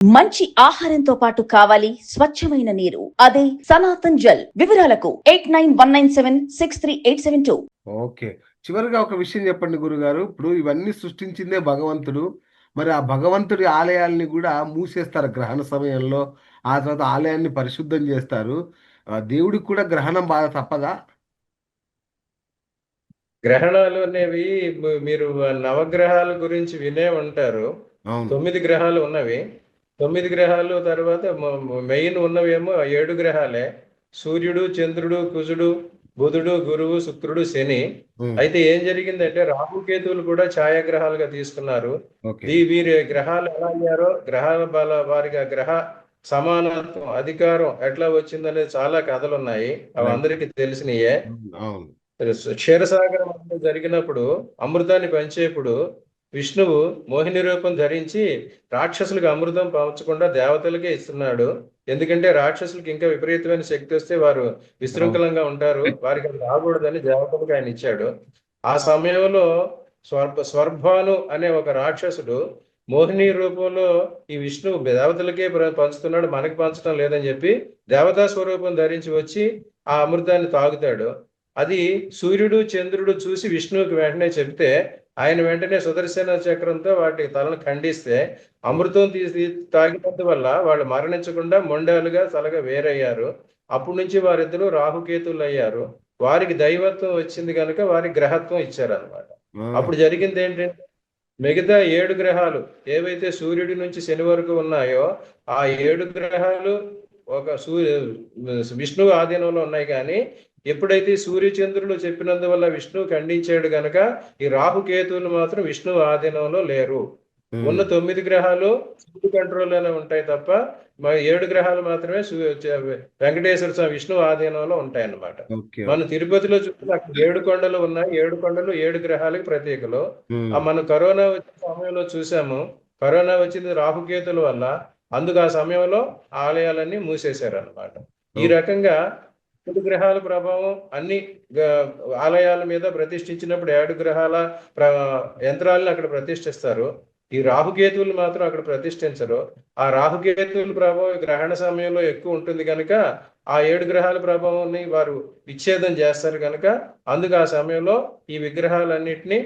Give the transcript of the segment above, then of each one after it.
మంచి ఆహారంతో పాటు కావాలి స్వచ్ఛమైన నీరు. అదే సనాతన్ జల్. వివరాలకు eight nine one nine seven six three eight seven two. Okay. చివరిగా ఒక విషయం చెప్పండి గురుగారు. ఇప్పుడు ఇవన్నీ సృష్టించిందే భగవంతుడు. మరి ఆ భగవంతుడి ఆలయాల్ని కూడా మూసేస్తారు గ్రహణ సమయంలో. ఆ తర్వాత ఆలయాన్ని పరిశుద్ధం చేస్తారు. ఆ దేవుడికి కూడా గ్రహణం బాధ తప్పదా? గ్రహణాలు అనేవి మీరు నవగ్రహాల గురించి వినే ఉంటారు. అవును. తొమ్మిది గ్రహాలు ఉన్నవి. తొమ్మిది గ్రహాలు తర్వాత మెయిన్ ఉన్నవేమో ఏడు గ్రహాలే. సూర్యుడు చంద్రుడు కుజుడు బుధుడు గురువు శుక్రుడు శని. అయితే ఏం జరిగిందంటే రాహుకేతువులు కూడా ఛాయాగ్రహాలుగా తీసుకున్నారు. వీరి గ్రహాలు ఎలా అయ్యారో గ్రహాల బల వారిగా గ్రహ సమానత్వం అధికారం ఎట్లా వచ్చిందనేది చాలా కథలు ఉన్నాయి అవి. అందరికీ తెలిసినయే. క్షీరసాగరం జరిగినప్పుడు అమృతాన్ని పంచేప్పుడు విష్ణువు మోహిని రూపం ధరించి రాక్షసులకు అమృతం పంచకుండా దేవతలకే ఇస్తున్నాడు. ఎందుకంటే రాక్షసులకు ఇంకా విపరీతమైన శక్తి వస్తే వారు విశృంఖలంగా ఉంటారు. వారికి అది రాకూడదని దేవతలకు ఆయన ఇచ్చాడు. ఆ సమయంలో స్వర్భ స్వర్భాను అనే ఒక రాక్షసుడు మోహిని రూపంలో ఈ విష్ణువు దేవతలకే పంచుతున్నాడు. మనకి పంచడం లేదని చెప్పి దేవతా స్వరూపం ధరించి వచ్చి ఆ అమృతాన్ని తాగుతాడు. అది సూర్యుడు చంద్రుడు చూసి విష్ణువుకి వెంటనే చెప్తే ఆయన వెంటనే సుదర్శన చక్రంతో వాటి తలను ఖండిస్తే అమృతం తీసి తాగినందువల్ల వాళ్ళు మరణించకుండా మొండాలుగా తలగా వేరయ్యారు. అప్పటి నుంచి వారిద్దరూ రాహుకేతులు అయ్యారు వారికి దైవత్వం వచ్చింది కనుక వారికి గ్రహత్వం ఇచ్చారు అనమాట అప్పుడు జరిగింది ఏంటంటే మిగతా ఏడు గ్రహాలు ఏవైతే సూర్యుడి నుంచి శని వరకు ఉన్నాయో ఆ ఏడు గ్రహాలు ఒక సూర్య విష్ణువు ఆధీనంలో ఉన్నాయి కానీ ఎప్పుడైతే సూర్యచంద్రులు చెప్పినందువల్ల విష్ణువు ఖండించాడు గనక ఈ రాహుకేతువులు మాత్రం విష్ణువు ఆధీనంలో లేరు. ఉన్న తొమ్మిది గ్రహాలు సూర్య కంట్రోల్లోనే ఉంటాయి తప్ప ఏడు గ్రహాలు మాత్రమే వెంకటేశ్వర స్వామి విష్ణువు ఆధీనంలో ఉంటాయి అన్నమాట మనం తిరుపతిలో చూస్తే అక్కడ ఏడు కొండలు ఉన్నాయి. ఏడు కొండలు ఏడు గ్రహాలకు ఆ మనం కరోనా వచ్చిన సమయంలో చూసాము. కరోనా వచ్చింది రాహుకేతుల వల్ల. అందుకు ఆ సమయంలో ఆలయాలన్నీ మూసేశారు అన్నమాట ఈ రకంగా ఏడు గ్రహాల ప్రభావం అన్ని ఆలయాల మీద ప్రతిష్ఠించినప్పుడు ఏడు గ్రహాల ప్ర- యంత్రాలను అక్కడ ప్రతిష్ఠిస్తారు. ఈ రాహుకేతువులు మాత్రం అక్కడ ప్రతిష్ఠించరు. ఆ రాహుకేతువుల ప్రభావం గ్రహణ సమయంలో ఎక్కువ ఉంటుంది కనుక ఆ ఏడు గ్రహాల ప్రభావాన్ని వారు విచ్ఛేదం చేస్తారు కనుక అందుకు ఆ సమయంలో ఈ విగ్రహాలన్నిటినీ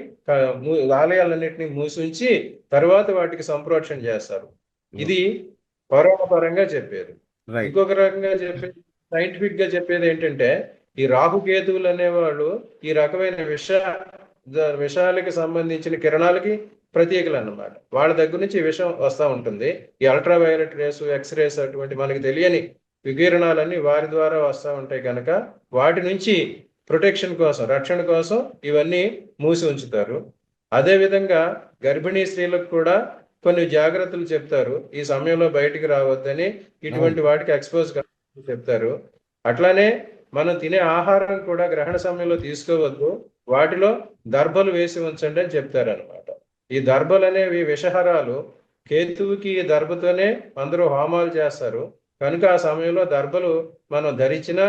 ఆలయాలన్నిటినీ మూసించి తర్వాత వాటికి సంప్రోక్షణ చేస్తారు. ఇది పౌరాణ పరంగా చెప్పారు ఇంకొక రకంగా చెప్పేది సైంటిఫిక్గా చెప్పేది ఏంటంటే ఈ రాహుకేతువులు అనేవాళ్ళు ఈ రకమైన విష విషాలకి సంబంధించిన కిరణాలకి ప్రతీకలు అన్నమాట. వాళ్ళ దగ్గర నుంచి విషం వస్తూ ఉంటుంది. ఈ ultraviolet rays X rays అటువంటి మనకి తెలియని వికిరణాలన్నీ వారి ద్వారా వస్తూ ఉంటాయి కనుక వాటి నుంచి ప్రొటెక్షన్ కోసం రక్షణ కోసం ఇవన్నీ మూసి ఉంచుతారు. అదే విధంగా గర్భిణీ స్త్రీలకు కూడా కొన్ని జాగ్రత్తలు చెప్తారు. ఈ సమయంలో బయటికి రావద్దని ఇటువంటి వాటికి ఎక్స్పోజ్ చెప్తారు. అట్లానే మనం తినే ఆహారం కూడా గ్రహణ సమయంలో తీసుకోవద్దు. వాటిలో దర్భలు వేసి ఉంచండి అని చెప్తారు అనమాట ఈ దర్భలు అనేవి విషహరాలు. కేతువుకి ఈ దర్భతోనే అందరూ హోమాలు చేస్తారు. కనుక ఆ సమయంలో దర్భలు మనం ధరించిన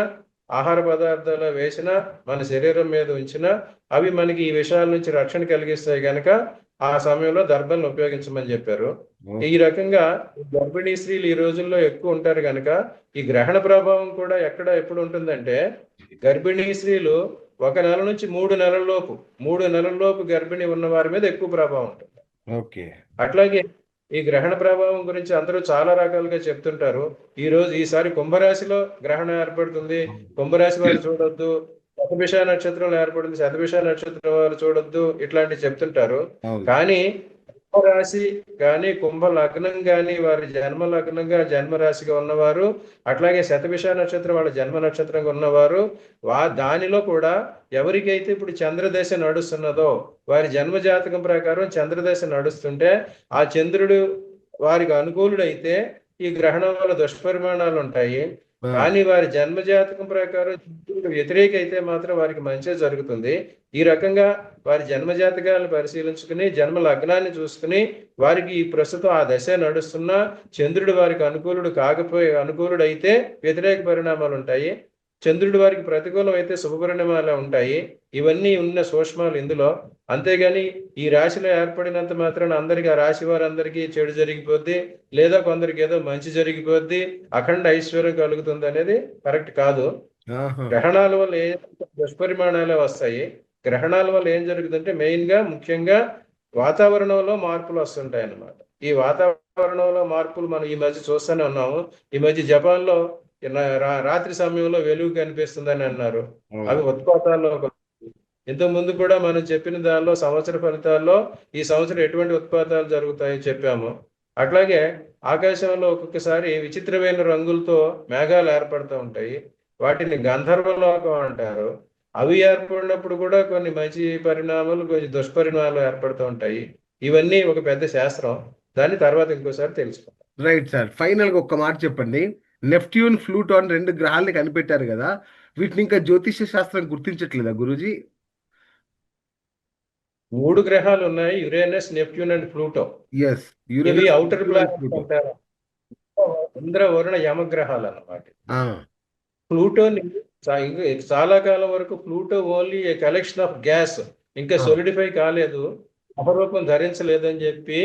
ఆహార పదార్థాలు వేసిన మన శరీరం మీద ఉంచిన అవి మనకి ఈ విషయాల నుంచి రక్షణ కలిగిస్తాయి కనుక ఆ సమయంలో దర్భలను ఉపయోగించమని చెప్పారు. ఈ రకంగా గర్భిణీ స్త్రీలు ఈ రోజుల్లో ఎక్కువ ఉంటారు కనుక ఈ గ్రహణ ప్రభావం కూడా ఎక్కడ ఎప్పుడు ఉంటుందంటే గర్భిణీ స్త్రీలు ఒక నెల నుంచి మూడు నెలల లోపు మూడు నెలల లోపు గర్భిణీ ఉన్న వారి మీద ఎక్కువ ప్రభావం ఉంటుంది. ఓకే. అట్లాగే ఈ గ్రహణ ప్రభావం గురించి అందరూ చాలా రకాలుగా చెప్తుంటారు. ఈ రోజు ఈసారి కుంభరాశిలో గ్రహణం ఏర్పడుతుంది. కుంభరాశి వారు చూడొద్దు. శతభిష నక్షత్రం ఏర్పడింది. శతభిష నక్షత్రం వారు చూడొద్దు ఇట్లాంటివి చెప్తుంటారు. కానీ కుంభరాశి కానీ కుంభ లగ్నం కానీ వారి జన్మ లగ్నంగా జన్మ రాశిగా ఉన్నవారు అట్లాగే శతభిష నక్షత్రం వాళ్ళ జన్మ నక్షత్రంగా ఉన్నవారు వా దానిలో కూడా ఎవరికైతే ఇప్పుడు చంద్రదశ నడుస్తున్నదో వారి జన్మ జాతకం ప్రకారం చంద్రదశ నడుస్తుంటే ఆ చంద్రుడు వారికి అనుకూలుడైతే ఈ గ్రహణం వల్ల దుష్పరిమాణాలు ఉంటాయి. కానీ వారి జన్మ జాతకం ప్రకారం చంద్రుడు వ్యతిరేక అయితే మాత్రం వారికి మంచి జరుగుతుంది. ఈ రకంగా వారి జన్మజాతకాలను పరిశీలించుకుని జన్మ లగ్నాన్ని చూసుకుని వారికి ఈ ప్రస్తుతం ఆ దశ నడుస్తున్నా చంద్రుడు వారికి అనుకూలుడు కాకపోయి అనుకూలుడు అయితే వ్యతిరేక పరిణామాలు ఉంటాయి. చంద్రుడి వారికి ప్రతికూలం అయితే శుభపరిణామాలే ఉంటాయి. ఇవన్నీ ఉన్న సూక్ష్మాలు ఇందులో. అంతేగాని ఈ రాశిలో ఏర్పడినంత మాత్రాన అందరికి ఆ రాశి వారందరికీ చెడు జరిగిపోద్ది లేదా కొందరికి ఏదో మంచి జరిగిపోద్ది అఖండ ఐశ్వర్యం కలుగుతుంది అనేది కరెక్ట్ కాదు. గ్రహణాల వల్ల ఏ దుష్పరిమాణాలే వస్తాయి. గ్రహణాల వల్ల ఏం జరుగుతుందంటే మెయిన్గా ముఖ్యంగా వాతావరణంలో మార్పులు వస్తుంటాయి అన్నమాట ఈ వాతావరణంలో మార్పులు మనం ఈ మధ్య చూస్తూనే ఉన్నాము. ఈ మధ్య జపాన్లో రాత్రి సమయంలో వెలుగు కనిపిస్తుందని అన్నారు. అవి ఉత్పాతాల్లో ఒక- ఇంతకు ముందు కూడా మనం చెప్పిన దానిలో సంవత్సర ఫలితాల్లో ఈ సంవత్సరం ఎటువంటి ఉత్పాతాలు జరుగుతాయో చెప్పాము. అట్లాగే ఆకాశంలో ఒక్కొక్కసారి విచిత్రమైన రంగులతో మేఘాలు ఏర్పడుతూ ఉంటాయి. వాటిని గంధర్వలోకం అంటారు. అవి ఏర్పడినప్పుడు కూడా కొన్ని మంచి పరిణామాలు కొన్ని దుష్పరిణామాలు ఏర్పడుతూ ఉంటాయి. ఇవన్నీ ఒక పెద్ద శాస్త్రం. దాన్ని తర్వాత ఇంకోసారి తెలుసుకుందాం. రైట్ సార్ ఫైనల్గా ఒక్క మాట చెప్పండి. నెప్ట్యూన్ ఫ్లూటాన్ రెండు గ్రహాలని కనిపెట్టారు కదా వీటిని ఇంకా జ్యోతిష్య శాస్త్రం గుర్తించట్లేదా గురూజీ? మూడు గ్రహాలు ఉన్నాయి Uranus Neptune and Pluto yes ఇవి అవుటర్ ప్లానెట్స్ అంటారు. ఇంద్ర వరుణ యమగ్రహాలు అన్నమాట. ప్లూటోని చాలా కాలం వరకు Pluto only a collection of gas ఇంకా. సొలిడిఫై కాలేదు అపరూపం ధరించలేదని చెప్పి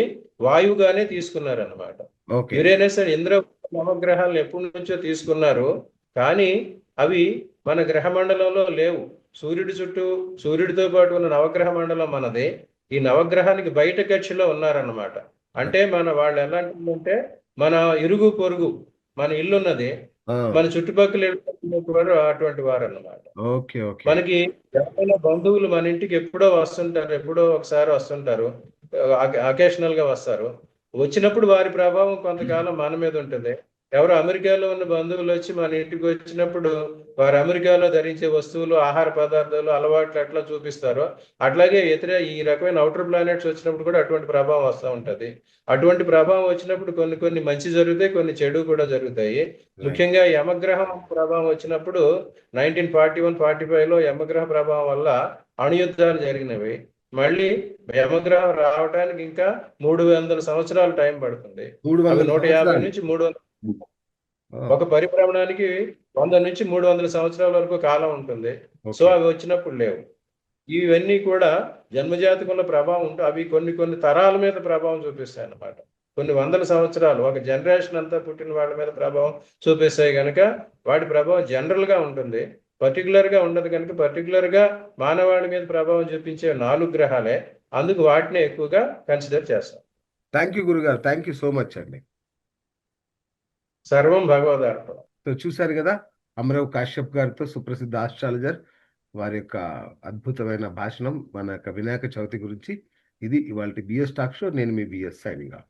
వాయువుగానే తీసుకున్నారు అన్నమాట ఓకే యురేనస్ అండ్ ఇంద్ర నవగ్రహాలను ఎప్పటి నుంచో తీసుకున్నారు కానీ అవి మన గ్రహ మండలంలో లేవు. సూర్యుడి చుట్టూ సూర్యుడితో పాటు ఉన్న నవగ్రహ మండలం మనది. ఈ నవగ్రహానికి బయట కక్షలో ఉన్నారన్నమాట. అంటే మన వాళ్ళు ఎలాంటిదంటే మన ఇరుగు పొరుగు మన ఇల్లు ఉన్నది మన చుట్టుపక్కల వారు అటువంటి వారు అన్నమాట మనకి ఎవరైనా బంధువులు మన ఇంటికి ఎప్పుడో వస్తుంటారు ఎప్పుడో ఒకసారి వస్తుంటారు అకేషనల్గా వస్తారు. వచ్చినప్పుడు వారి ప్రభావం కొంతకాలం మన మీద ఉంటుంది. ఎవరు అమెరికాలో ఉన్న బంధువులు వచ్చి మన ఇంటికి వచ్చినప్పుడు వారు అమెరికాలో ధరించే వస్తువులు ఆహార పదార్థాలు అలవాట్లు ఎట్లా చూపిస్తారో అట్లాగే ఇతర ఈ రకమైన అవుటర్ ప్లానెట్స్ వచ్చినప్పుడు కూడా అటువంటి ప్రభావం వస్తూ ఉంటది. అటువంటి ప్రభావం వచ్చినప్పుడు కొన్ని కొన్ని మంచి జరుగుతాయి కొన్ని చెడు కూడా జరుగుతాయి. ముఖ్యంగా యమగ్రహం ప్రభావం వచ్చినప్పుడు నైన్టీన్ ఫార్టీ వన్ ఫార్టీ ఫైవ్లో యమగ్రహ ప్రభావం వల్ల అణుయుద్ధాలు జరిగినవి. మళ్ళీ యమగ్రహం రావడానికి ఇంకా మూడు వందల సంవత్సరాలు టైం పడుతుంది. మూడు వందల నూట యాభై. నుంచి మూడు ఒక పరిభ్రమణానికి వంద నుంచి మూడు వందల సంవత్సరాల వరకు కాలం ఉంటుంది. సో అవి వచ్చినప్పుడు లేవు. ఇవన్నీ కూడా జన్మజాతకంలో ప్రభావం ఉంటే అవి కొన్ని కొన్ని తరాల మీద ప్రభావం చూపిస్తాయి అన్నమాట. కొన్ని వందల సంవత్సరాలు ఒక జనరేషన్ అంతా పుట్టిన వాళ్ళ మీద ప్రభావం చూపిస్తాయి కనుక వాటి ప్రభావం జనరల్గా ఉంటుంది. పర్టికులర్గా ఉండదు కనుక పర్టికులర్గా మానవాళి మీద ప్రభావం చూపించే నాలుగు గ్రహాలే అందుకు వాటిని ఎక్కువగా కన్సిడర్ చేస్తాం. థ్యాంక్ యూ గురుగారు. థ్యాంక్ యూ సో మచ్ అండి. సర్వం భగవదార్పణం. సో చూశారు కదా అమరవ్ కాశ్యప్ గారితో సుప్రసిద్ధ ఆస్ట్రాలజర్ వారి యొక్క అద్భుతమైన భాషణం మన యొక్క వినాయక చవితి గురించి. ఇది ఇవాళ బిఎస్ టాక్ షో నేను మీ బిఎస్ సైనింగ్. ఆఫ్